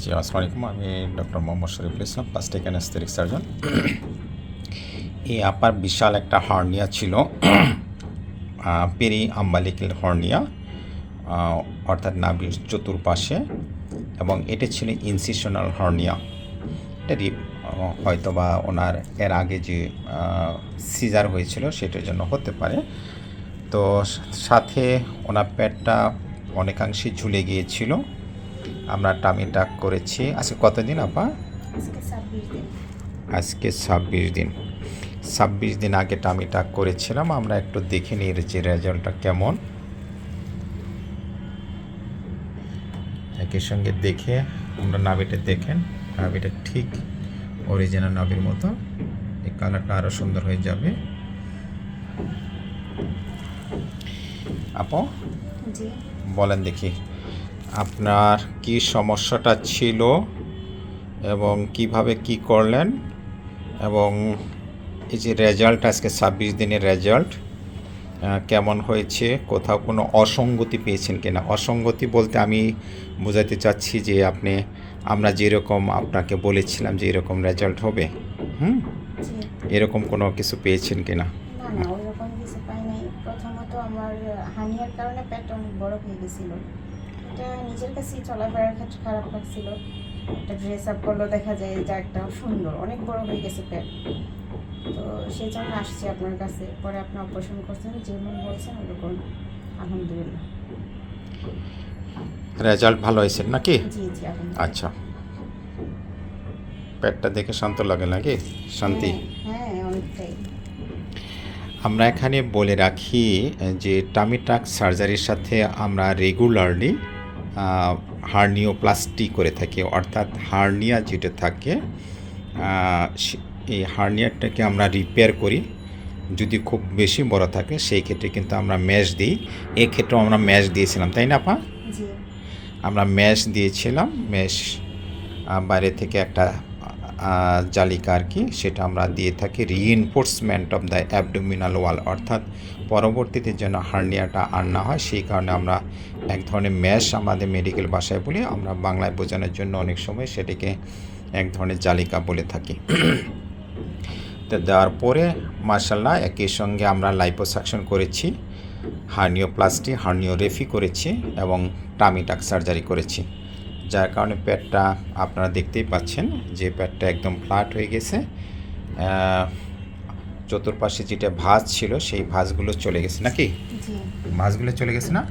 জি আসসালামু আলাইকুম। আমি doctor Mohammad Shariful Islam plastic anaesthetic surgeon এই আপার বিশাল একটা হার্নিয়া ছিল পেরি আম্বালিকের হর্নিয়া অর্থাৎ নাভির চতুর্পাশে এবং এটা ছিল ইনসিশনাল হর্নিয়া। এটা হয়তো বা ওনার এর আগে যে সিজার হয়েছিল সেটার জন্য হতে পারে। তো সাথে ওনার পেটটা অনেকাংশে ঝুলে গিয়েছিল। আমরা টামি টাক করেছি। আজকে কতদিন আপা? আজকে ছাব্বিশ দিন। ছাব্বিশ দিন। আগে টামি টাক করেছিলাম। আমরা একটু দেখে নিই যে রেজাল্টটা কেমন। একই সঙ্গে দেখে আমরা নাভিটা দেখেন। নাভিটা ঠিক অরিজিনাল নাভির মতো। এই কালারটা আরও সুন্দর হয়ে যাবে। আপু? বলেন দেখি। আপনার কি সমস্যাটা ছিল এবং কীভাবে কি করলেন এবং এই যে রেজাল্ট আজকে ছাব্বিশ দিনের রেজাল্ট কেমন হয়েছে? কোথাও কোনো অসঙ্গতি পেয়েছেন কিনা? অসঙ্গতি বলতে আমি বোঝাতে চাচ্ছি যে আপনি আমরা যেরকম আপনাকে বলেছিলাম যে এরকম রেজাল্ট হবে হুম? এরকম কোনো কিছু পেয়েছেন কিনা? না না কিছু পাই নাই প্রথমত আমার হানিয়ার কারণে পেট অনেক বড় হয়ে গেছিল। এটা নিজের কাছেই চলাফেরার ক্ষেত্রে খারাপ লাগছিল। একটা ড্রেস আপ করলেও দেখা যায় যে একটা সুন্দর অনেক বড় হয়ে গেছে পেট তো সেই জন্য আসছি আপনার কাছে পরে আপনি অপারেশন করছেন যেমন বলছেন ওরকম আলহামদুলিল্লাহ। রেজাল্ট ভালো হয়েছে নাকি? জি জি আচ্ছা। পেটটা দেখে শান্ত লাগে নাকি? শান্তি? হ্যাঁ হ্যাঁ অনেকটাই। আমরা এখানে বলে রাখি যে টামি টামিটাক সার্জারির সাথে আমরা রেগুলারলি হার্নিওপ্লাস্টি করে থাকে অর্থাৎ হার্নিয়া যেটা থাকে এই হার্নিয়াটাকে আমরা রিপেয়ার করি। যদি খুব বেশি বড় থাকে সেই ক্ষেত্রে কিন্তু আমরা ম্যাশ দিই। এক্ষেত্রেও ক্ষেত্রেও আমরা ম্যাশ দিয়েছিলাম তাই না আপা? আমরা ম্যাশ দিয়েছিলাম ম্যাশ বাইরে থেকে একটা জালিকা আর কি, সেটা আমরা দিয়ে থাকি reinforcement of the abdominal wall অর্থাৎ পরবর্তীতে যেন হার্নিয়াটা আর না হয়, সেই কারণে আমরা এক ধরনের ম্যাশ আমাদের মেডিকেল ভাষায় বলি, আমরা বাংলায় বোঝানোর জন্য অনেক সময় সেটিকে এক ধরনের জালিকা বলে থাকি। তো দেওয়ার পরে মার্শাল্লাহ একই সঙ্গে আমরা লাইপোসাকশন করেছি হার্নিও প্লাস্টি হার্নিও রেফি করেছি এবং টামিটাক সার্জারি করেছি। যার কারণে পেটটা আপনারা দেখতেই পাচ্ছেন যে পেটটা একদম ফ্ল্যাট হয়ে গেছে। চতুর্পাশে যেটা ভাঁজ ছিল সেই ভাঁজগুলো চলে গেছে নাকি? ভাঁজগুলো চলে গেছে না?